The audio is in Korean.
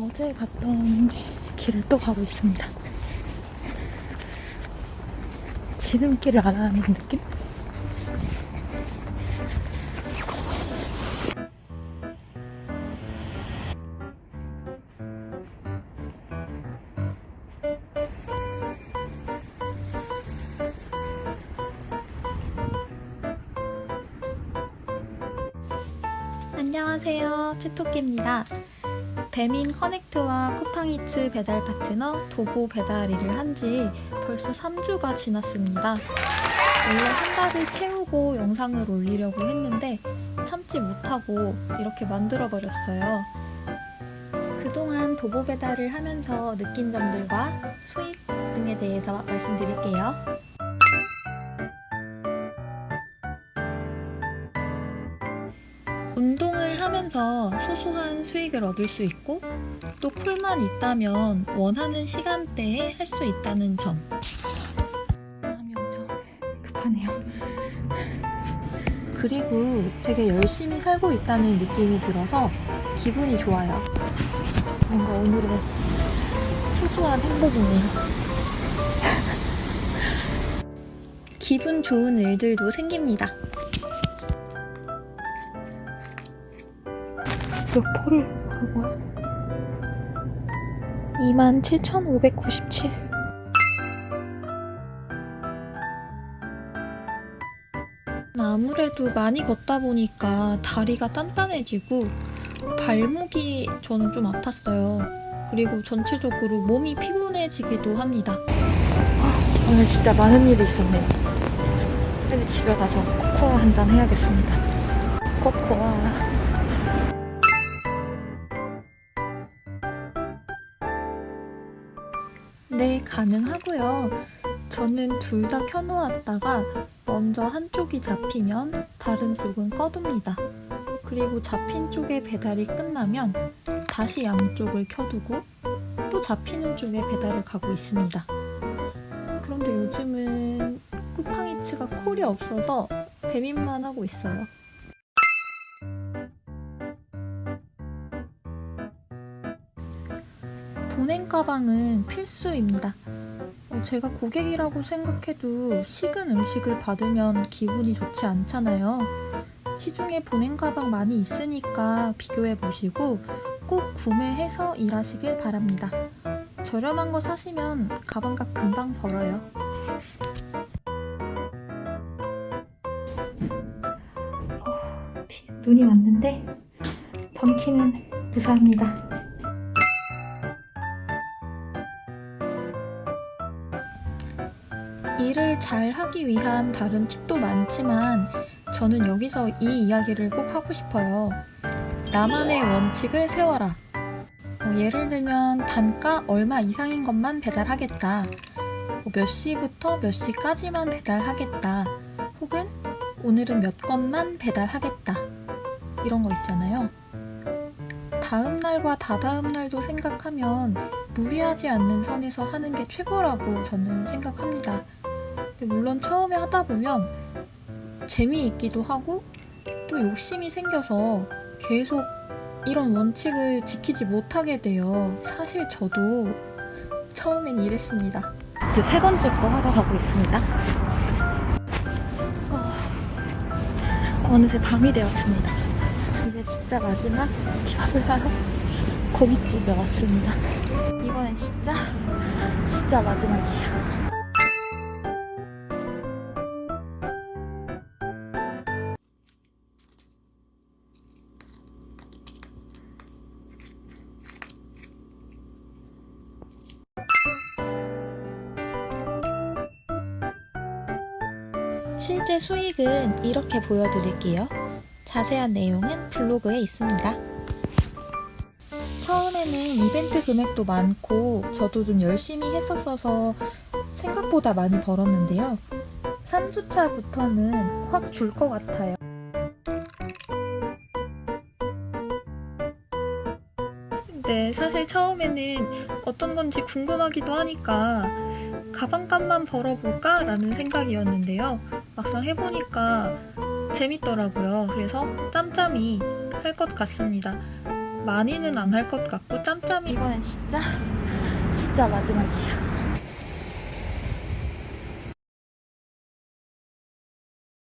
어제 갔던 길을 또 가고 있습니다. 지름길을 알아가는 느낌? 안녕하세요. 최토끼입니다. 배민 커넥트와 쿠팡이츠 배달 파트너 도보 배달 일을 한 지 벌써 3주가 지났습니다. 원래 한 달을 채우고 영상을 올리려고 했는데 참지 못하고 이렇게 만들어버렸어요. 그동안 도보 배달을 하면서 느낀 점들과 수익 등에 대해서 말씀드릴게요. 운동을 하면서 소소한 수익을 얻을 수 있고 또 콜만 있다면 원하는 시간대에 할 수 있다는 점. 마음이 엄청 급하네요. 그리고 되게 열심히 살고 있다는 느낌이 들어서 기분이 좋아요. 뭔가 오늘은 소소한 행복이네요. 기분 좋은 일들도 생깁니다. 몇 포를 고른 거야? 27,597. 아무래도 많이 걷다 보니까 다리가 단단해지고 발목이 저는 좀 아팠어요. 그리고 전체적으로 몸이 피곤해지기도 합니다. 아, 오늘 진짜 많은 일이 있었네요. 빨리 집에 가서 코코아 한 잔 해야겠습니다. 코코아. 네, 가능하고요. 저는 둘 다 켜놓았다가 먼저 한쪽이 잡히면 다른 쪽은 꺼둡니다. 그리고 잡힌 쪽에 배달이 끝나면 다시 양쪽을 켜두고 또 잡히는 쪽에 배달을 가고 있습니다. 그런데 요즘은 쿠팡이츠가 콜이 없어서 배민만 하고 있어요. 보냉 가방은 필수입니다. 어, 제가 고객이라고 생각해도 식은 음식을 받으면 기분이 좋지 않잖아요. 시중에 보냉 가방 많이 있으니까 비교해 보시고 꼭 구매해서 일하시길 바랍니다. 저렴한 거 사시면 가방값 금방 벌어요. 눈이 왔는데 번키는 무사합니다. 일을 잘 하기 위한 다른 팁도 많지만 저는 여기서 이 이야기를 꼭 하고 싶어요. 나만의 원칙을 세워라. 어, 예를 들면 단가 얼마 이상인 것만 배달하겠다. 뭐 몇 시부터 몇 시까지만 배달하겠다. 혹은 오늘은 몇 건만 배달하겠다. 이런 거 있잖아요. 다음 날과 다다음 날도 생각하면 무리하지 않는 선에서 하는 게 최고라고 저는 생각합니다. 물론 처음에 하다 보면 재미있기도 하고 또 욕심이 생겨서 계속 이런 원칙을 지키지 못하게 돼요. 사실 저도 처음엔 이랬습니다. 이제 세 번째 거 하러 가고 있습니다. 어, 어느새 밤이 되었습니다. 이제 진짜 마지막 하러 고깃집에 왔습니다. 이번엔 진짜 진짜 마지막이에요. 실제 수익은 이렇게 보여드릴게요. 자세한 내용은 블로그에 있습니다. 처음에는 이벤트 금액도 많고 저도 좀 열심히 했었어서 생각보다 많이 벌었는데요. 3주차부터는 확 줄 것 같아요. 네, 사실 처음에는 어떤 건지 궁금하기도 하니까 가방값만 벌어볼까? 라는 생각이었는데요. 막상 해보니까 재밌더라고요. 그래서 짬짬이 할 것 같습니다. 많이는 안 할 것 같고 짬짬이 이번엔 진짜 진짜 마지막이에요.